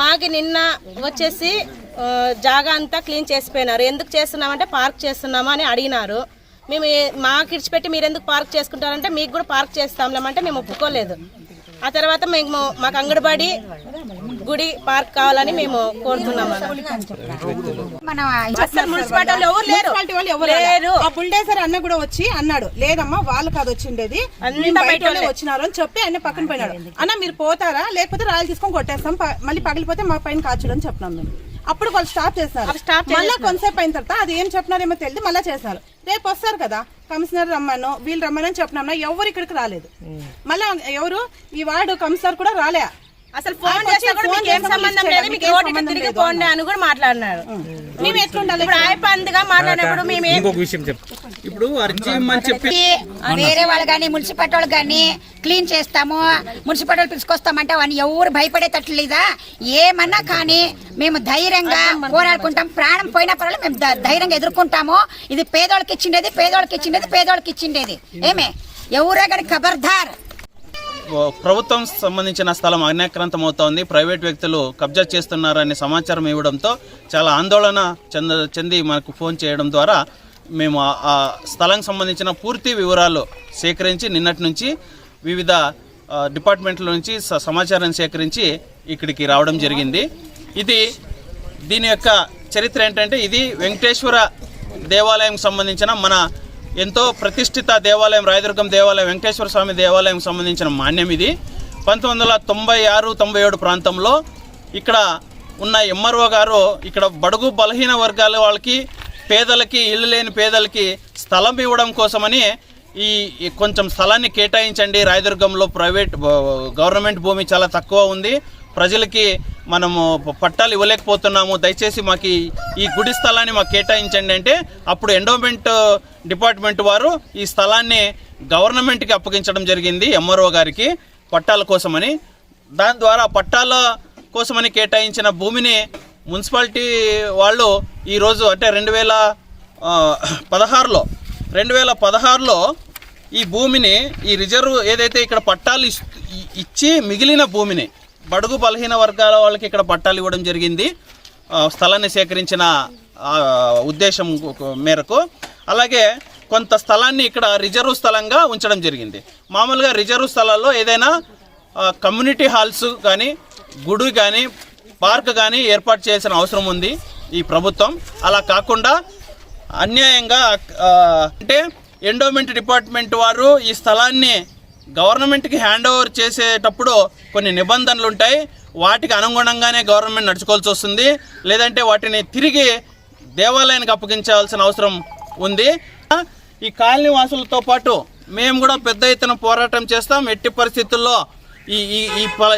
మాకి నిన్న వచ్చేసి జాగా అంతా క్లీన్ చేసిపోయినారు. ఎందుకు చేస్తున్నామంటే పార్క్ చేస్తున్నామా అని అడిగినారు. మేము మాకు ఇడిచిపెట్టి మీరు ఎందుకు పార్క్ చేసుకుంటారంటే మీకు కూడా పార్క్ చేస్తాంలేమంటే మేము ఒప్పుకోలేదు. ఆ తర్వాత మేము మాకు అంగడిబడి గుడి పార్క్ కావాలని మేము అసలు మున్సిపాలిటీ వాళ్ళు ఎవరు లేరు. మున్సిపాలిటీ వాళ్ళు ఎవరు లేరు. ఆ బుల్డేజర్ అన్న కూడా వచ్చి అన్నాడు లేదమ్మా వాళ్ళు కాదు వచ్చిండేది. వచ్చినారు అని చెప్పి ఆయన పక్కన పోయినాడు. అన్న మీరు పోతారా? లేకపోతే రాయలు తీసుకొని కొట్టేస్తాం మళ్ళీ పగిలిపోతే మా పైన కాచుడు అని చెప్పినాం మేము. అప్పుడు వాళ్ళు స్టాప్ చేస్తారు మళ్ళీ కొంతసేపు అయిన తర్వాత అది ఏం చెప్పినారేమో తెలియదు మళ్ళీ చేస్తున్నారు రేపు వస్తారు కదా కమిషనర్ రమ్మను వీళ్ళు రమ్మను అని చెప్పినా. ఎవరు ఇక్కడికి రాలేదు. మళ్ళీ ఎవరు? ఈ వార్డు కమిషనర్ కూడా రాలే. అసలు ఫోన్ చేసినా కూడా మీకు ఏం సంబంధం లేదు మీకు సంబంధం తిరిగి పోండి అని కూడా మాట్లాడినారు. మేము ఎట్లుండాలి? ఇప్పుడు ఆయపందిగా మాట్లాడినప్పుడు మేము ఏం- ఇంకొక విషయం చెప్పు. ఇప్పుడు అర్జీ ఇమ్మని చెప్పి వేరే వాళ్ళు కానీ మున్సిపాలిటీ వాళ్ళు కానీ క్లీన్ చేస్తాము మున్సిపాలిటీ వాళ్ళు పిలుచుకొస్తామంటే అని ఎవరు భయపడేటట్లు లేదా ఏమన్నా కానీ మేము ధైర్యంగా పోరాడుకుంటాం. ప్రాణం పోయినా పర్వాలేదు మేము ధైర్యంగా ఎదుర్కొంటాము. ఇది పేదోళ్ళకి ఇచ్చిండేది పేదోళ్ళకి ఇచ్చిండేది పేదోళ్ళకి ఇచ్చిండేది. ఏమే? ఎవరే కానీ ఖబర్దార్ ప్రభుత్వం సంబంధించిన స్థలం అన్యాక్రాంతం అవుతోంది ప్రైవేట్ వ్యక్తులు కబ్జా చేస్తున్నారనే సమాచారం ఇవ్వడంతో చాలా ఆందోళన చెంద చెంది మనకు ఫోన్ చేయడం ద్వారా మేము ఆ- స్థలంకి స్థలానికి సంబంధించిన పూర్తి వివరాలు సేకరించి నిన్నటి నుంచి వివిధ డిపార్ట్మెంట్ల నుంచి స- సమాచారం సేకరించి ఇక్కడికి రావడం జరిగింది. ఇది దీని యొక్క చరిత్ర ఏంటంటే ఇది వెంకటేశ్వర దేవాలయం సంబంధించిన మన ఎంతో ప్రతిష్ఠిత దేవాలయం రాయదుర్గం దేవాలయం వెంకటేశ్వర స్వామి దేవాలయం సంబంధించిన మాన్యం ఇది. పంతొమ్మిది వందల తొంభై ఆరు తొంభై ఏడు ప్రాంతంలో ఇక్కడ ఉన్న ఎంఆర్ఓ గారు ఇక్కడ బడుగు బలహీన వర్గాల వాళ్ళకి పేదలకి ఇల్లు లేని పేదలకి స్థలం ఇవ్వడం కోసమని ఈ కొంచెం స్థలాన్ని కేటాయించండి. రాయదుర్గంలో ప్రైవేట్ గవర్నమెంట్ భూమి చాలా తక్కువ ఉంది. ప్రజలకి మనము పట్టాలు ఇవ్వలేకపోతున్నాము. దయచేసి మాకు ఈ- గుడి స్థలాన్ని మాకు కేటాయించండి అంటే అప్పుడు ఎండోమెంట్ డిపార్ట్మెంట్ uh, వారు ఈ స్థలాన్ని గవర్నమెంట్కి అప్పగించడం జరిగింది ఎంఆర్ఓ గారికి పట్టాల కోసమని. దాని ద్వారా పట్టాల కోసమని కేటాయించిన భూమిని మున్సిపాలిటీ వాళ్ళు ఈరోజు అంటే రెండు వేల పదహారులో రెండు వేల పదహారులో ఈ భూమిని ఈ రిజర్వ్ ఏదైతే ఇక్కడ పట్టాలు ఇచ్చి మిగిలిన భూమిని బడుగు బలహీన వర్గాల వాళ్ళకి ఇక్కడ పట్టాలు ఇవ్వడం జరిగింది. స్థలాన్ని సేకరించిన ఉద్దేశం మేరకు. అలాగే కొంత స్థలాన్ని ఇక్కడ రిజర్వ్ స్థలంగా ఉంచడం జరిగింది. మామూలుగా రిజర్వ్ స్థలాల్లో ఏదైనా కమ్యూనిటీ హాల్స్ కానీ గుడి కానీ పార్క్ కానీ ఏర్పాటు చేయాల్సిన అవసరం ఉంది ఈ ప్రభుత్వం. అలా కాకుండా అన్యాయంగా అంటే ఎండోమెంట్ డిపార్ట్మెంట్ వారు ఈ స్థలాన్ని గవర్నమెంట్కి హ్యాండ్ ఓవర్ చేసేటప్పుడు కొన్ని నిబంధనలు ఉంటాయి వాటికి అనుగుణంగానే గవర్నమెంట్ నడుచుకోవాల్సి వస్తుంది. లేదంటే వాటిని తిరిగి దేవాలయానికి అప్పగించాల్సిన అవసరం ఉంది. ఈ కాలనీ వాసులతో పాటు మేము కూడా పెద్ద ఎత్తున పోరాటం చేస్తాం. ఎట్టి పరిస్థితుల్లో ఈ ఈ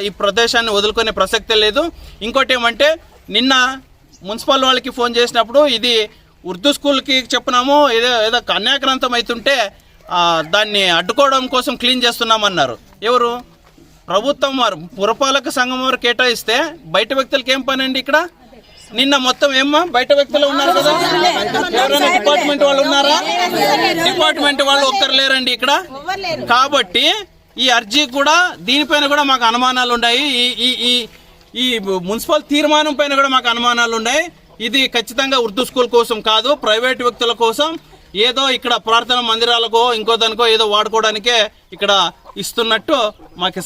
ఈ ప్రదేశాన్ని వదులుకునే ప్రసక్తే లేదు. ఇంకోటి ఏమంటే నిన్న మున్సిపల్ వాళ్ళకి ఫోన్ చేసినప్పుడు ఇది ఉర్దూ స్కూల్కి చెప్పినాము. ఏదో ఏదో కన్యాక్రాంతం అవుతుంటే దాన్ని అడ్డుకోవడం కోసం క్లీన్ చేస్తున్నామన్నారు. ఎవరు? ప్రభుత్వం వారు పురపాలక సంఘం వారు కేటాయిస్తే బయట వ్యక్తులకి ఏం పని అండి ఇక్కడ? నిన్న మొత్తం ఏమ్మా? బయట వ్యక్తులు ఉన్నారు కదా? ఎవరైనా డిపార్ట్మెంట్ వాళ్ళు ఉన్నారా? డిపార్ట్మెంట్ వాళ్ళు ఒక్కరు లేరండి ఇక్కడ. కాబట్టి ఈ అర్జీ కూడా దీనిపైన కూడా మాకు అనుమానాలు ఉన్నాయి. ఈ ఈ ఈ ఈ మున్సిపల్ తీర్మానం పైన కూడా మాకు అనుమానాలు ఉన్నాయి. ఇది ఖచ్చితంగా ఉర్దూ స్కూల్ కోసం కాదు ప్రైవేట్ వ్యక్తుల కోసం ఏదో ఇక్కడ ప్రార్థన మందిరాలకో ఇంకో దానికో ఏదో వాడుకోవడానికే ఇక్కడ ఇస్తున్నట్టు మాకు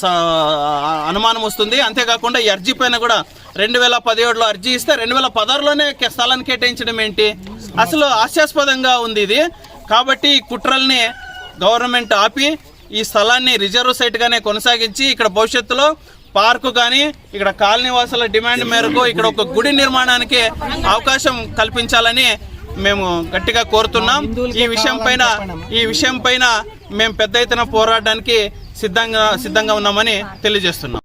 అనుమానం వస్తుంది. అంతేకాకుండా ఈ అర్జీ పైన కూడా రెండు వేల పదిహేడులో అర్జీ ఇస్తే రెండు వేల పదహారులోనే స్థలాన్ని కేటాయించడం ఏంటి? అసలు హాస్యాస్పదంగా ఉంది ఇది. కాబట్టి ఈ కుట్రల్ని గవర్నమెంట్ ఆపి ఈ స్థలాన్ని రిజర్వ్ సైట్గానే కొనసాగించి ఇక్కడ భవిష్యత్తులో పార్కు కానీ ఇక్కడ కాలనీ వాసుల డిమాండ్ మేరకు ఇక్కడ ఒక గుడి నిర్మాణానికి అవకాశం కల్పించాలని మేము గట్టిగా కోరుతున్నాం. ఈ విషయం పైన ఈ విషయం పైన మేము పెద్ద ఎత్తున పోరాడడానికి సిద్ధంగా సిద్ధంగా ఉన్నామని తెలియజేస్తున్నాం.